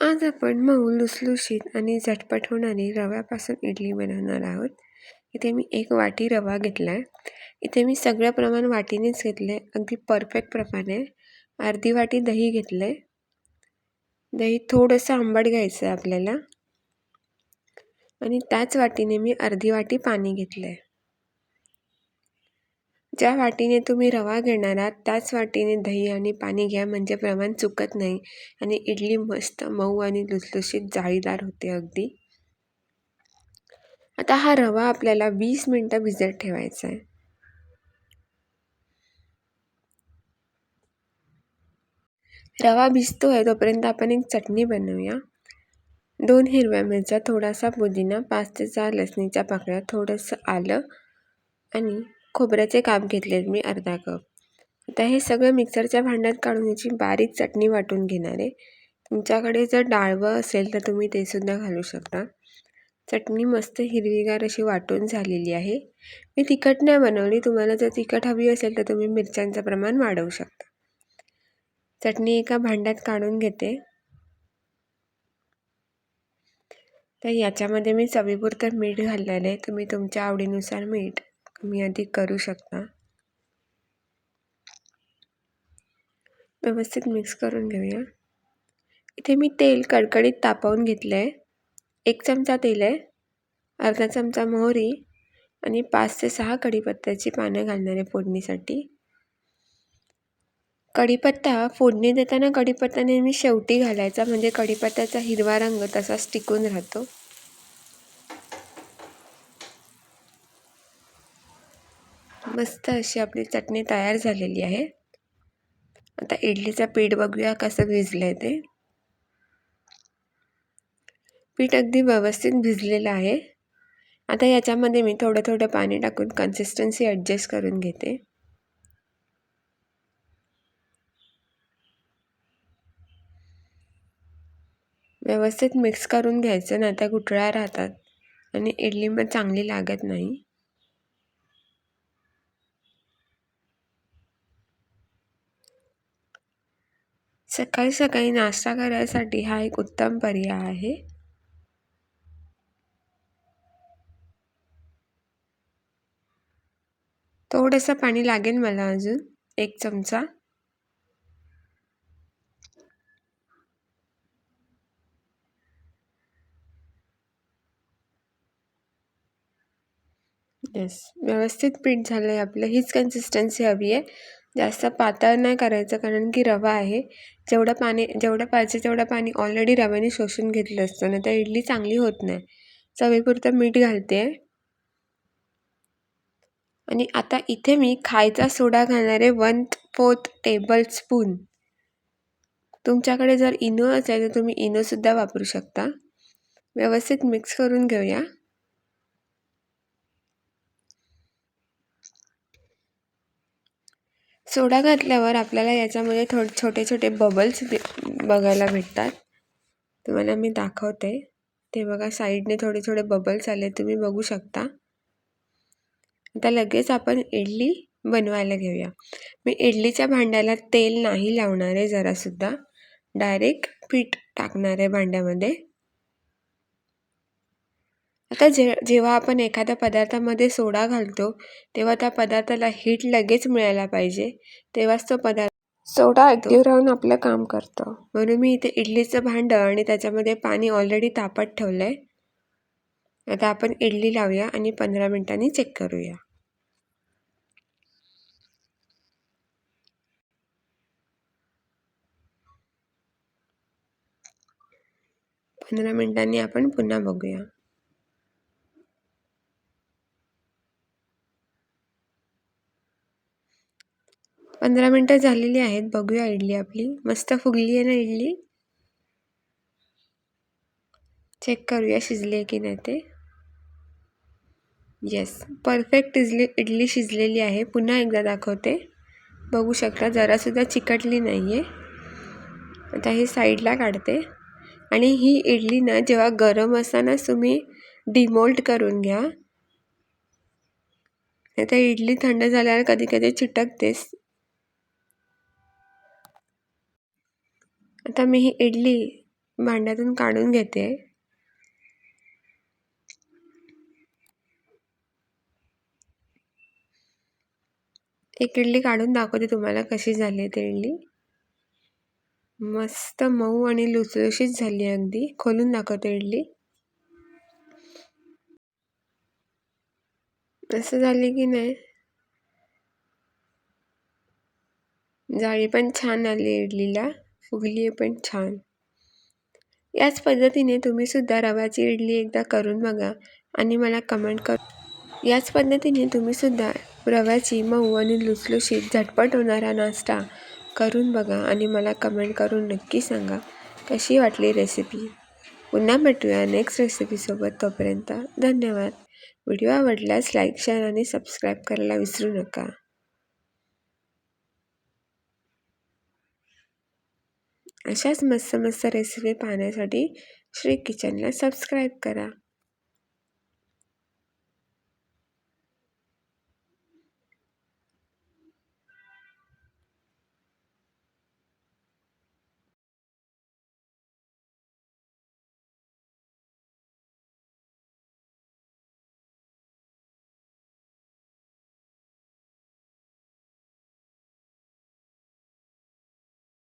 आज आपण मऊ लुसलुशीत आणि झटपट होणारी रव्यापासून इडली बनवणार आहोत. इथे मी एक वाटी रवा घेतला आहे इथे मी सगळं प्रमाण वाटीनेच घेतलं आहे अगदी परफेक्ट प्रमाणे अर्धी वाटी दही घेतलं आहे दही थोडंसं आंबट घ्यायचं आहे आपल्याला. आणि त्याच वाटीने मी अर्धी वाटी पाणी घेतलं आहे ज्या वाटीने तुम्ही रवा घेणार आहात त्याच वाटीने दही आणि पाणी घ्या म्हणजे प्रमाण चुकत नाही. आणि इडली मस्त मऊ आणि लुसलुशीत जाळीदार होते अगदी. आता हा रवा आपल्याला वीस मिनटं भिजत ठेवायचा आहे. रवा भिजतो आहे तोपर्यंत आपण एक चटणी बनवूया. दोन हिरव्या मिरच्या थोडासा पुदिना पाच ते चार लसणीच्या पाकळ्या थोडंसं आलं आणि खोबऱ्याचे काप घेतले मी अर्धा कप. आता हे सगळं मिक्सरच्या भांड्यात काढून याची बारीक चटणी वाटून घेणार आहे. तुमच्याकडे जर डाळवं असेल तर तुम्ही ते सुद्धा घालू शकता. चटणी मस्त हिरवीगार अशी वाटून झालेली आहे. मी तिखट नाही बनवली तुम्हाला जर तिखट हवी असेल तर तुम्ही मिरच्यांचं प्रमाण वाढवू शकता. चटणी एका भांड्यात काढून घेते. तर याच्यामध्ये मी चवीपुरतं मीठ घाललेलं आहे. तुम्ही तुमच्या आवडीनुसार मीठ तुम्ही अधिक करू शकता व्यवस्थित मिक्स करून घेऊया. इथे मी तेल कडकडीत तापवून घेतलं आहे एक चमचा तेल आहे अर्धा चमचा मोहरी आणि पाच ते सहा कढीपत्त्याची पानं घालणार आहे फोडणीसाठी. कढीपत्ता फोडणी देताना कढीपत्ता नेहमी शेवटी घालायचा म्हणजे कढीपत्त्याचा हिरवा रंग तसाच टिकून राहतो. मस्त अशी आपली चटणी तयार झालेली आहे. आता इडलीचं पीठ बघूया कसं भिजलं आहे ते. पीठ अगदी व्यवस्थित भिजलेलं आहे. आता याच्यामध्ये मी थोडं थोडं पाणी टाकून कन्सिस्टन्सी ॲडजस्ट करून घेते. व्यवस्थित मिक्स करून घ्यायचं नाही त्या गुठळ्या राहतात आणि इडली मग चांगली लागत नाही. सकाळी सकाळी नाश्ता करायसाठी हा एक उत्तम पर्याय आहे. थोडंसं पाणी लागेल मला अजून एक चमचा. येस व्यवस्थित पीठ झालं आहे आपलं हीच कन्सिस्टन्सी हवी आहे. जास्त पातळ नाही करायचं कारण की रवा आहे. जेवढं पाणी जेवढं पाहिजे तेवढं पाणी ऑलरेडी रव्याने शोषून घेतलं असतं ना तर इडली चांगली होत नाही. चवीपुरतं मीठ घालते. आणि आता इथे मी खायचा सोडा घालणारे वन फोर्थ टेबल स्पून तुमच्याकडे जर इनो असेल तर तुम्ही इनोसुद्धा वापरू शकता. व्यवस्थित मिक्स करून घेऊया. सोडा घातल्यावर आपल्याला याच्यामध्ये थो छोटे छोटे बबल्स बघायला भेटतात. तुम्हाला मी दाखवते. ते बघा साईडने थोडे थोडे बबल्स आले तुम्ही बघू शकता. आता लगेच आपण इडली बनवायला घेऊया. मी इडलीच्या भांड्याला तेल नाही लावणार आहे जरासुद्धा. डायरेक्ट पीठ टाकणार आहे भांड्यामध्ये. आता जे जेव्हा आपण एखाद्या पदार्थामध्ये सोडा घालतो तेव्हा त्या पदार्थाला हीट लगेच मिळायला पाहिजे. तेव्हाच तो पदार्थ सोडा ॲक्टिव्ह राहून आपलं काम करतं. म्हणून मी इथे इडलीचं भांडं आणि त्याच्यामध्ये पाणी ऑलरेडी तापत ठेवलं आहे आता आपण इडली लावूया आणि पंधरा मिनटांनी चेक करूया. पंधरा मिनटांनी आपण पुन्हा बघूया. पंधरा मिनटं झालेली आहेत. बघूया इडली आपली. मस्त फुगली आहे ना इडली? चेक करूया शिजली आहे की नाही ते. येस परफेक्ट इजली इडली शिजलेली आहे. पुन्हा एकदा दाखवते. बघू शकता जरासुद्धा चिकटली नाही आहे आता ही साईडला काढते. आणि ही इडली ना जेव्हा गरम असतानाच तुम्ही डिमोल्ट करून घ्या नाही तर इडली थंड झाल्यावर कधी कधी चिटकतेस आता मी ही इडली भांड्यातून काढून घेते. एक इडली काढून दाखवते तुम्हाला कशी झाली आहे ती इडली. मस्त मऊ आणि लुसलुशीत झाली अगदी. खोलून दाखवते इडली. असं झाली की नाही? जाळी पण छान आली इडलीला. फुगली आहे पण छान. याच पद्धतीने तुम्ही सुद्धा रव्याची इडली एकदा करून बघा आणि मला कमेंट कर. याच पद्धतीने तुम्ही सुद्धा रव्याची मऊ आणि लुसलुशीत झटपट होणारा नाश्ता करून बघा आणि मला कमेंट करून नक्की सांगा कशी वाटली रेसिपी पुन्हा भेटूया नेक्स्ट रेसिपीसोबत तोपर्यंत धन्यवाद. व्हिडिओ आवडल्यास लाईक शेअर आणि सबस्क्राईब करायला विसरू नका. अशाच मस्त मस्त रेसिपी पाहण्यासाठी श्री किचनला सबस्क्राईब करा.